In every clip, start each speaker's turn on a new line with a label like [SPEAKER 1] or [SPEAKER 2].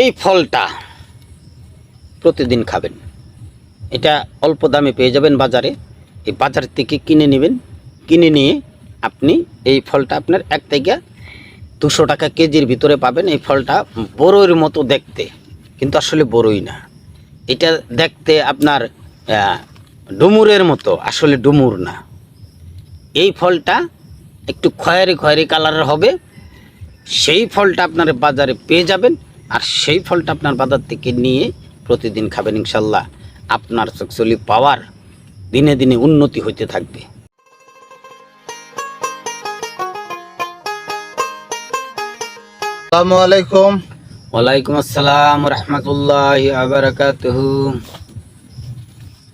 [SPEAKER 1] এই ফলটা প্রতিদিন খাবেন। এটা অল্প দামে পেয়ে যাবেন বাজারে। এই বাজার থেকে কিনে নেবেন। কিনে নিয়ে আপনি এই ফলটা আপনার এক থেকে দুশো টাকা কেজির ভিতরে পাবেন এই ফলটা বড়ইর মতো দেখতে। কিন্তু আসলে বড়ই না। এটা দেখতে আপনার ডুমুরের মতো। আসলে ডুমুর না। এই ফলটা একটু খয়েরি খয়েরি কালারের হবে। সেই ফলটা আপনার বাজারে পেয়ে যাবেন। আর সেই ফলটা আপনার বাজার থেকে নিয়ে প্রতিদিন খাবেন ইনশাল্লাহ। আপনার সেক্সুয়ালি পাওয়ার দিনে দিনে উন্নতি হইতে থাকবে।
[SPEAKER 2] আসসালামু আলাইকুম।
[SPEAKER 1] ওয়ালাইকুম আসসালাম রহমতুল্লাহ আবরাকাতহু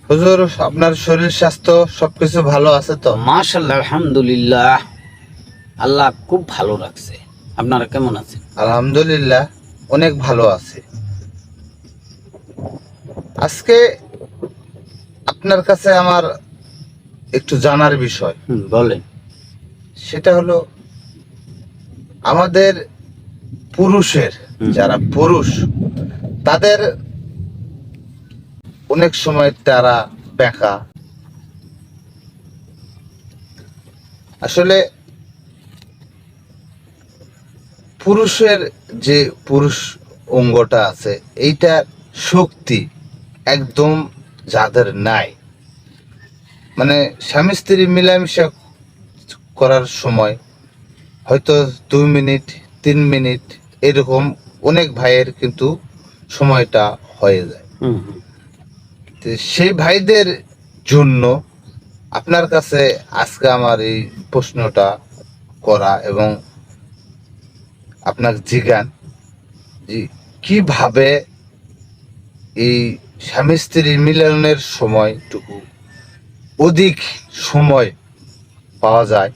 [SPEAKER 2] হুজুর আপনার শরীর স্বাস্থ্য সবকিছু ভালো আছে তো?
[SPEAKER 1] মাশাল্লাহ আলহামদুলিল্লাহ। আল্লাহ খুব ভালো রাখছে। আপনারা কেমন আছেন?
[SPEAKER 2] আলহামদুলিল্লাহ। অনেক ভালো আছে। আজকে আপনার কাছে আমার একটু জানার বিষয়।
[SPEAKER 1] বলেন।
[SPEAKER 2] সেটা হলো আমাদের পুরুষের যারা পুরুষ তাদের অনেক সময় তারা বেঁকা। আসলে পুরুষের যে পুরুষ অঙ্গটা আছে এইটা শক্তি একদম যাদের নাই। মানে স্বামী স্ত্রী মিলামিশা করার সময় হয়তো দুই মিনিট তিন মিনিট এরকম অনেক ভাইয়ের কিন্তু সময়টা হয়ে যায়। সেই ভাইদের জন্য আপনার কাছে আজকে আমার এই প্রশ্নটা করা এবং আপনার জিজ্ঞান যে কীভাবে এই স্বামী স্ত্রী মিলনের সময়টুকু অধিক সময় পাওয়া যায়,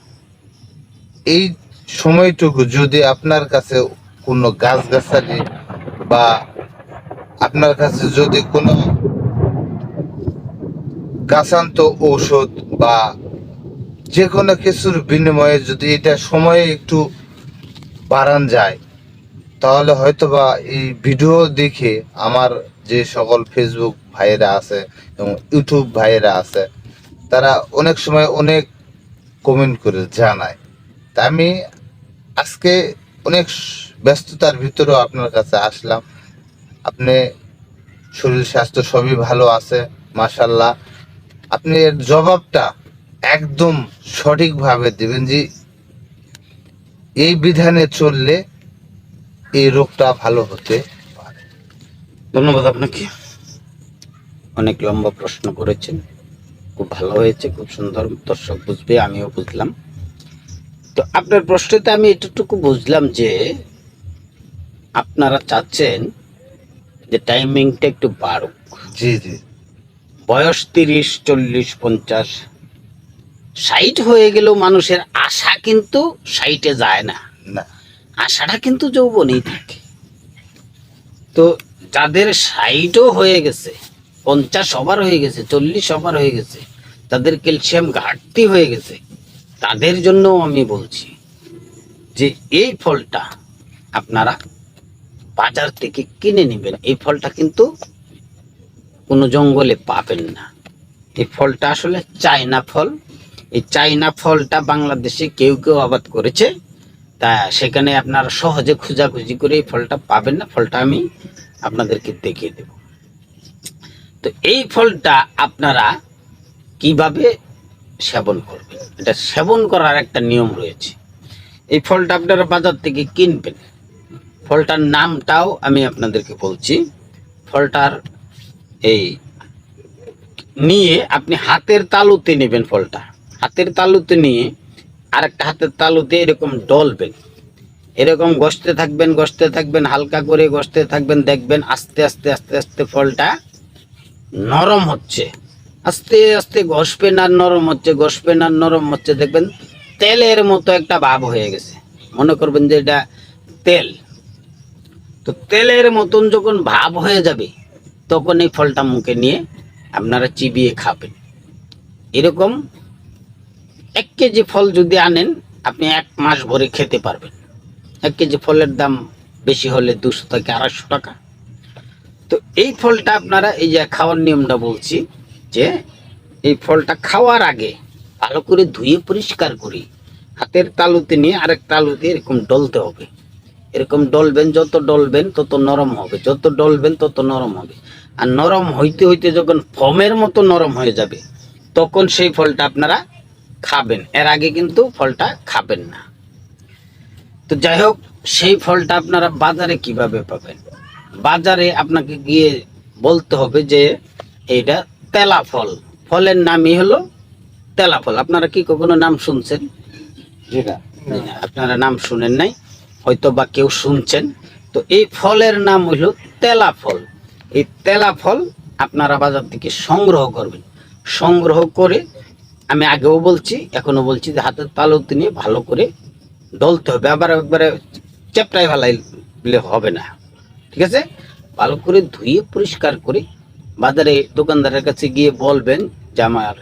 [SPEAKER 2] এই সময়টুকু যদি আপনার কাছে কোনো গাছগাছালি বা আপনার কাছে যদি কোনো গাছান্ত ঔষধ বা যে কোনো কিছুর বিনিময়ে যদি এটা সময়ে একটু বাড়ান যায়। তাহলে হয়তো বা এই ভিডিও দেখে আমার যে সকল ফেসবুক ভাইয়েরা আছে এবং ইউটিউব ভাইয়েরা আছে, তারা অনেক সময় অনেক কমেন্ট করে জানায়। তা আমি আজকে অনেক ব্যস্ততার ভিতরেও আপনার কাছে আসলাম। আপনি শরীর স্বাস্থ্য সবই ভালো আছে মাশাল্লাহ আপনি এর জবাবটা একদম সঠিকভাবে দেবেন যে এই বিধানে চললে এই রোগটা ভালো হতে পারে।
[SPEAKER 1] ধন্যবাদ আপনাকে। অনেক লম্বা প্রশ্ন করেছেন। খুব ভালো হয়েছে খুব সুন্দর দর্শক বুঝবে আমিও বুঝলাম। তো আপনার প্রশ্নতে আমি এতটুকু বুঝলাম যে আপনারা চাচ্ছেন যে টাইমিংটা একটু বাড়ুক।
[SPEAKER 2] জি জি।
[SPEAKER 1] বয়স তিরিশ চল্লিশ পঞ্চাশ ষাট হয়ে গেলেও মানুষের আশা কিন্তু ষাটে যায় না। আশাটা কিন্তু যৌবনেই থাকে। তো যাদের ষাটও হয়ে গেছে পঞ্চাশ সবার হয়ে গেছে চল্লিশ সবার হয়ে গেছে তাদের ক্যালসিয়াম ঘাটতি হয়ে গেছে তাদের জন্য আমি বলছি যে এই ফলটা আপনারা বাজার থেকে কিনে নেবেন। এই ফলটা কিন্তু কোনো জঙ্গলে পাবেন না। এই ফলটা আসলে চায়না ফল। এই চাইনা ফলটা বাংলাদেশে কেউ কেউ আবাদ করেছে। তা সেখানে আপনারা সহজে খোঁজাখুঁজি করে এই ফলটা পাবেন না। ফলটা আমি আপনাদেরকে দেখিয়ে দেব। তো এই ফলটা আপনারা কীভাবে সেবন করবেন? এটা সেবন করার একটা নিয়ম রয়েছে। এই ফলটা আপনারা বাজার থেকে কিনবেন। ফলটার নামটাও আমি আপনাদেরকে বলছি। ফলটার এই নিয়ে আপনি হাতের তালুতে নেবেন ফলটা। হাতের তালুতে নিয়ে আরেকটা হাতের তালুতে এরকম ডলবেন এরকম গসতে থাকবেন গসতে থাকবেন, হালকা করে গসতে থাকবেন, দেখবেন আস্তে আস্তে আস্তে আস্তে ফলটা নরম হচ্ছে। আস্তে আস্তে ঘষবেন আর নরম হচ্ছে, ঘষবেন আর নরম হচ্ছে, দেখবেন তেলের মতো একটা ভাব হয়ে গেছে। মনে করবেন যে এটা তেল। তো তেলের মতন যখন ভাব হয়ে যাবে, তখন এই ফলটা মুখে নিয়ে আপনারা চিবিয়ে খাবেন। এরকম এক কেজি ফল যদি আনেন, আপনি এক মাস ভরে খেতে পারবেন। এক কেজি ফলের দাম বেশি হলে দুশো থেকে আড়াইশো টাকা। তো এই ফলটা আপনারা এই যে খাওয়ার নিয়মটা বলছি, যে এই ফলটা খাওয়ার আগে ভালো করে ধুয়ে পরিষ্কার করি। হাতের তালুতে নিয়ে আরেক তালুতে এরকম ডলতে হবে। এরকম ডলবেন, যত ডলবেন তত নরম হবে। যত ডলবেন তত নরম হবে। আর নরম হইতে হইতে যখন ফমের মতো নরম হয়ে যাবে, তখন সেই ফলটা আপনারা খাবেন। এর আগে কিন্তু ফলটা খাবেন না। তো যাই হোক সেই ফলটা আপনারা বাজারে কীভাবে পাবেন? বাজারে আপনাকে গিয়ে বলতে হবে যে এইটা তেলা ফল ফলের নামই হলো তেলা ফল আপনারা কি কখনো নাম শুনছেন?
[SPEAKER 2] যেটা?
[SPEAKER 1] আপনারা নাম শুনেন নাই হয়তো বা কেউ শুনছেন। তো এই ফলের নাম হইল তেলা ফল এই তেলা ফল আপনারা বাজার থেকে সংগ্রহ করবেন। সংগ্রহ করে আমি আগেও বলছি এখনও বলছি যে হাতের তালুতে নিয়ে ভালো করে ডলতে হবে। আবার একবারে চেপটাই ফেলাইলে হবে না। ঠিক আছে? ভালো করে ধুয়ে পরিষ্কার করে বাজারে দোকানদারের কাছে গিয়ে বলবেন যে আমার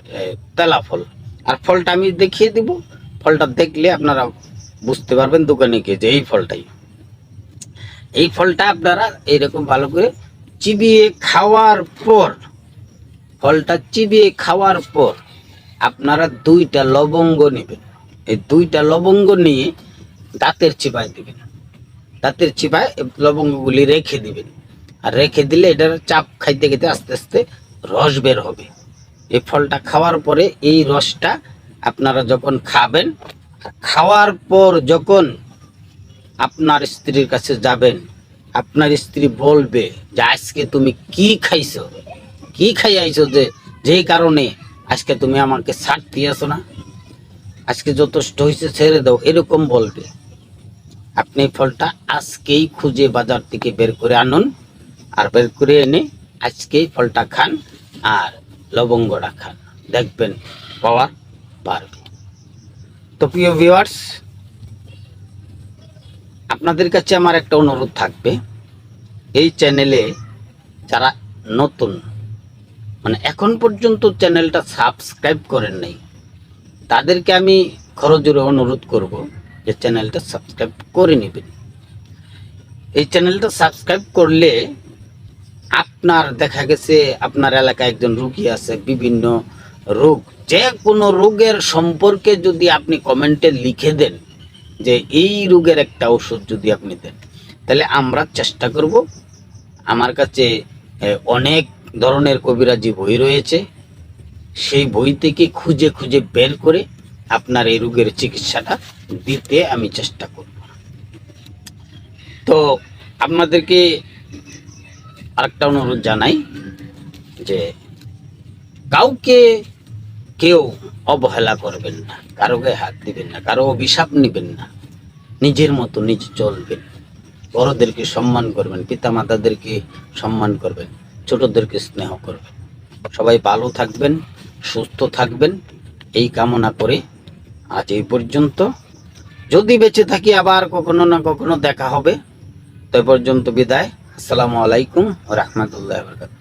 [SPEAKER 1] তেলা ফল। আর ফলটা আমি দেখিয়ে দিব। ফলটা দেখলে আপনারা বুঝতে পারবেন দোকানে গিয়ে যে এই ফলটাই। এই ফলটা আপনারা এইরকম ভালো করে চিবিয়ে খাওয়ার পর, ফলটা চিবিয়ে খাওয়ার পর আপনারা দুইটা লবঙ্গ নেবেন। এই দুইটা লবঙ্গ নিয়ে দাঁতের চিপায় দিবেন। দাঁতের চিপায় লবঙ্গগুলি রেখে দিবেন। আর রেখে দিলে এটার চাপ খাইতে খেতে আস্তে আস্তে রস বের হবে। এই ফলটা খাওয়ার পরে এই রসটা আপনারা যখন খাবেন খাওয়ার পর যখন আপনার স্ত্রীর কাছে যাবেন, আপনার স্ত্রী বলবে যে, আজকে তুমি কি খাইছো? কি খাই আইছো যে কারণে আজকে তুমি আমাকে ছাড় দিয়েছ না? আজকে যথেষ্ট হয়েছে, ছেড়ে দাও, এরকম বলবে। আপনি ফলটা আজকেই খুঁজে বাজার থেকে বের করে আনুন আর বের করে এনে আজকেই ফলটা খান আর লবঙ্গটা খান। দেখবেন পাওয়ার বাড়বে। তো প্রিয় ভিউয়ার্স আপনাদের কাছে আমার একটা অনুরোধ থাকবে। এই চ্যানেলে যারা নতুন মানে এখন পর্যন্ত চ্যানেলটা সাবস্ক্রাইব করেন নাই। তাদেরকে আমি খরজোরে অনুরোধ করব যে চ্যানেলটা সাবস্ক্রাইব করে নেবেন। এই চ্যানেলটা সাবস্ক্রাইব করলে আপনার দেখা গেছে আপনার এলাকায় একজন রুগী আছে, বিভিন্ন রোগ। যে কোনো রোগের সম্পর্কে যদি আপনি কমেন্টে লিখে দেন যে এই রোগের একটা ওষুধ যদি আপনি দেন, তাহলে আমরা চেষ্টা করব। আমার কাছে অনেক ধরনের কবিরাজি বই রয়েছে, সেই বই থেকে খুঁজে খুঁজে বের করে আপনার এই রোগের চিকিৎসাটা দিতে আমি চেষ্টা করব। তো আপনাদেরকে আরেকটা অনুরোধ জানাই যে কাউকে কেউ অবহেলা করবেন না কারও হাত দিবেন না, কারও অভিশাপ নিবেন না, নিজের মতো নিজে চলবেন, বড়দেরকে সম্মান করবেন, পিতামাতাদেরকে সম্মান করবেন। ছোটদেরকে স্নেহ করবেন। সবাই ভালো থাকবেন, সুস্থ থাকবেন। এই কামনা করে আজ এই পর্যন্ত। যদি বেঁচে থাকি আবার কখনো না কখনো দেখা হবে। তো পর্যন্ত বিদায়। আসসালামু আলাইকুম রহমতুল্লাহ বরকাত